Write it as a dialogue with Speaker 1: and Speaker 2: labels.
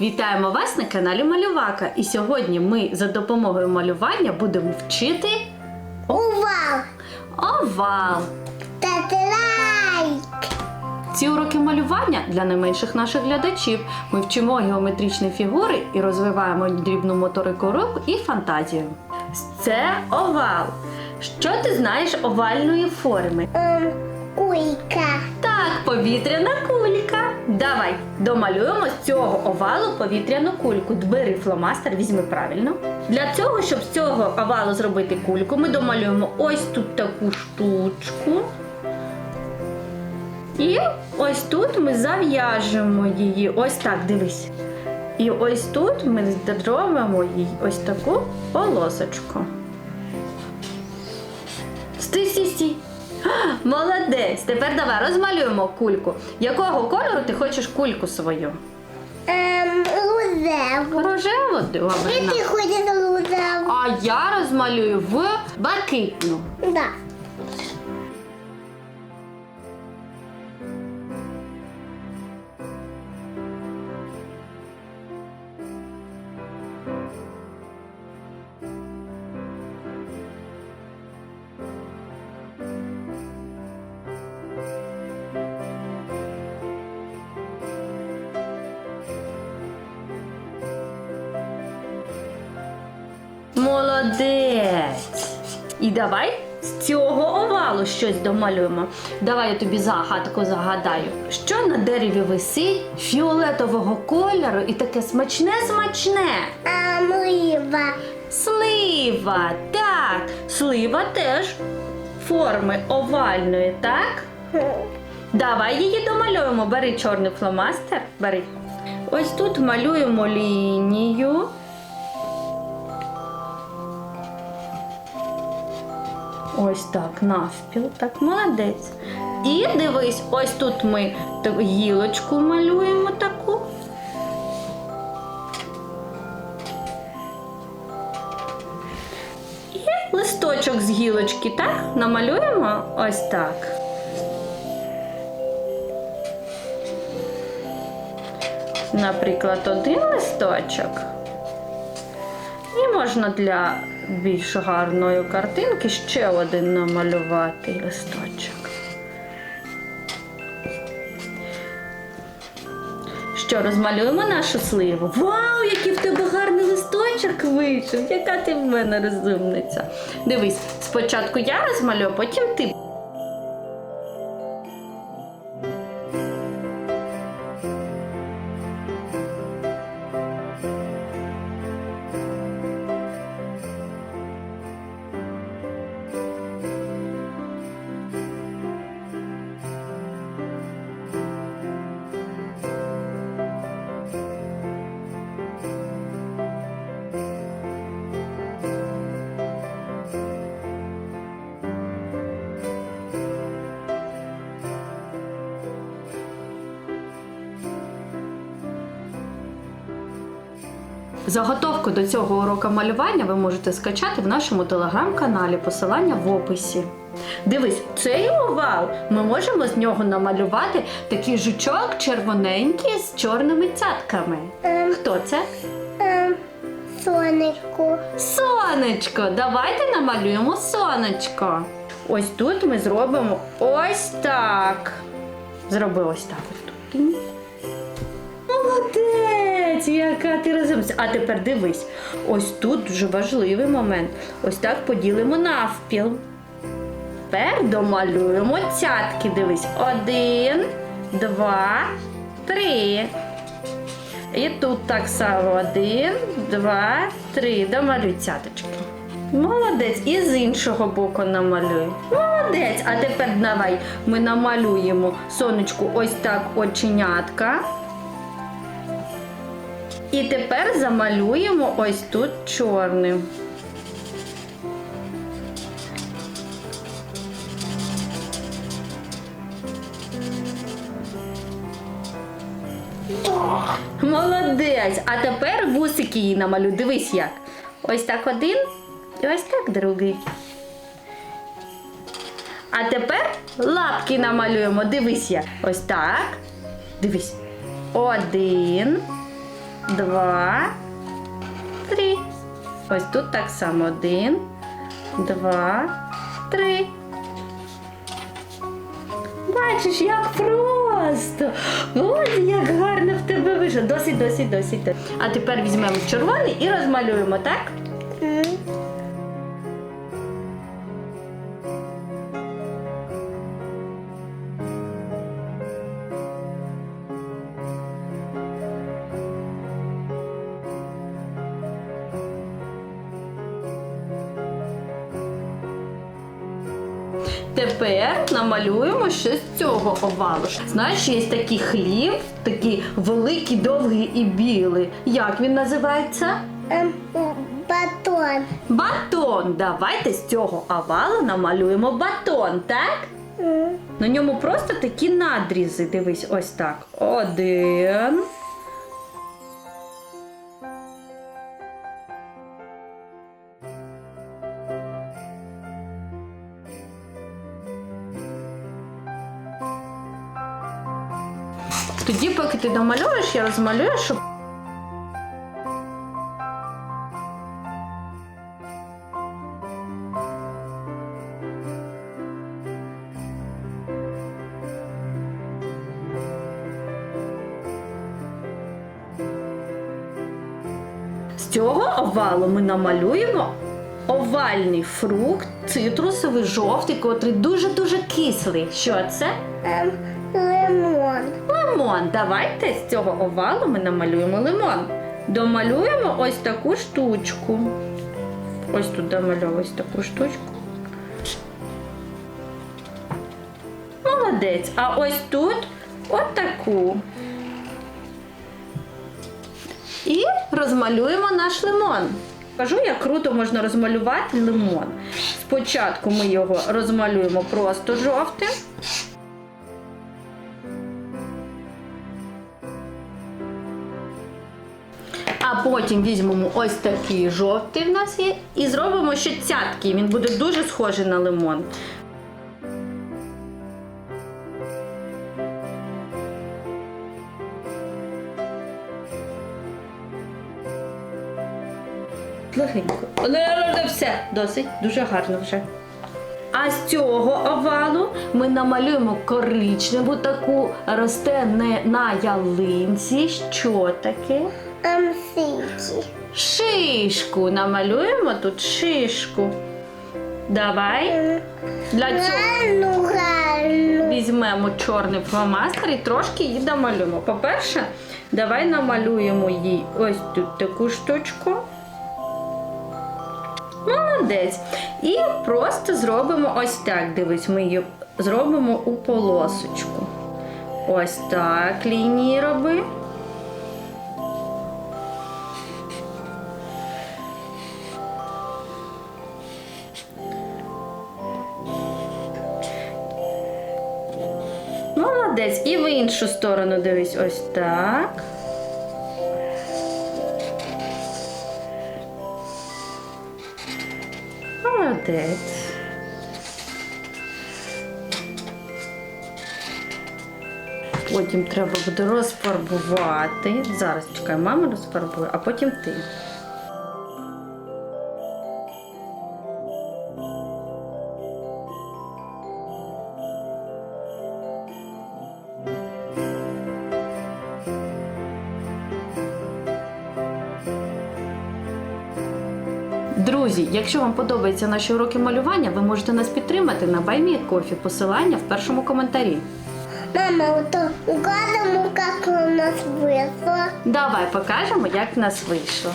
Speaker 1: Вітаємо вас на каналі Малювака. І сьогодні ми за допомогою малювання будемо вчити
Speaker 2: Увал!
Speaker 1: овал.
Speaker 2: Та лайк!
Speaker 1: Ці уроки малювання для найменших наших глядачів. Ми вчимо геометричні фігури і розвиваємо дрібну моторику рук і фантазію. Це овал. Що ти знаєш овальної форми?
Speaker 2: Ем, кулька.
Speaker 1: Так, повітряна кулька. Давай домалюємо з цього овалу повітряну кульку. Бери фломастер, візьми правильно. Для цього, щоб з цього овалу зробити кульку, ми домалюємо ось тут таку штучку. І ось тут ми зав'яжемо її. Ось так, дивись. І ось тут ми зробимо їй ось таку полосочку. Стій, стій, стій. Молодець! Тепер давай розмалюємо кульку. Якого кольору ти хочеш кульку свою?
Speaker 2: Ем, Рожеву.
Speaker 1: Рожеву? Добре.
Speaker 2: Ти хочеш рожеву.
Speaker 1: А я розмалюю в блакитну.
Speaker 2: Да.
Speaker 1: Молодець! І давай з цього овалу щось домалюємо. Давай я тобі загадку загадаю. Що на дереві висить фіолетового кольору і таке смачне-смачне.
Speaker 2: Ем, лива.
Speaker 1: Слива, так, слива теж форми овальної, так? Давай її домалюємо. Бери чорний фломастер. Бери. Ось тут малюємо лінію. Ось так, навпіл. Так, молодець. І дивись, ось тут ми гілочку малюємо таку. І листочок з гілочки, так? Намалюємо ось так. Наприклад, один листочок. І можна для більш гарної картинки ще один намалювати листочок. Що, розмалюємо нашу сливу? Вау, який в тебе гарний листочок вийшов! Яка ти в мене розумниця. Дивись, спочатку я розмалюю, потім ти. Заготовку до цього урока малювання ви можете скачати в нашому телеграм-каналі. Посилання в описі. Дивись, цей овал ми можемо з нього намалювати такий жучок червоненький з чорними цятками.
Speaker 2: Ем,
Speaker 1: Хто це?
Speaker 2: ем, сонечко.
Speaker 1: Сонечко. Давайте намалюємо сонечко. Ось тут ми зробимо ось так. Зроби ось так. Ось тут. Молодець, яка ти розумниця. А тепер дивись, ось тут дуже важливий момент. Ось так поділимо навпіл. Тепер домалюємо цятки. Дивись. Один, два, три. І тут так само один, два, три. Домалюй цяточки. Молодець. І з іншого боку намалюй. Молодець. А тепер давай ми намалюємо сонечку ось так оченятка. І тепер замалюємо ось тут чорним. Молодець! А тепер вусики її намалюй. Дивись як. Ось так один і ось так другий. А тепер лапки намалюємо. Дивись як. Ось так. Дивись. Один. Два, три. Ось тут так само. Один, два, три. Бачиш, як просто. Ось як гарно в тебе вийшло. Досить, досить, досить. А тепер візьмемо червоний і розмалюємо, так? Тепер намалюємо щось з цього овалу. Знаєш, є такий хліб, такий великий, довгий і білий. Як він називається?
Speaker 2: Ем, батон.
Speaker 1: Батон. Давайте з цього овалу намалюємо батон, так? На ньому просто такі надрізи. Дивись, ось так. Один. Тоді, поки ти домалюєш, я розмалюю, щоб З цього овалу ми намалюємо овальний фрукт, цитрусовий жовтий, котрий дуже-дуже кислий. Що це?
Speaker 2: Ем, лимон.
Speaker 1: Лимон. Давайте з цього овалу ми намалюємо лимон. Домалюємо ось таку штучку. Ось тут домалюю ось таку штучку. Молодець. А ось тут от таку. І розмалюємо наш лимон. Кажу, як круто можна розмалювати лимон. Спочатку ми його розмалюємо просто жовтим. Потім візьмемо ось такий жовтий в нас є і зробимо ще цятки. Він буде дуже схожий на лимон. Легенько. Не, все, досить, дуже гарно вже. А з цього овалу ми намалюємо коричневу таку росте не на ялинці. Що таке?
Speaker 2: Ем, ситі.
Speaker 1: Шишку намалюємо тут шишку. Давай. Для цього візьмемо чорний фломастер і трошки її домалюємо. По-перше, давай намалюємо їй ось тут таку штучку. Молодець. І просто зробимо ось так. Дивись, ми її зробимо у полосочку. Ось так лінії роби. Іншу сторону дивись, ось так. Молодець. Потім треба буде розфарбувати. Зараз чекай, мама розфарбує, а потім ти. Друзі, якщо вам подобаються наші уроки малювання, ви можете нас підтримати на Баймі Кофі. Посилання в першому коментарі.
Speaker 2: Мама, вот угадываем, як у нас вийшло.
Speaker 1: Давай покажемо, як в нас вийшло.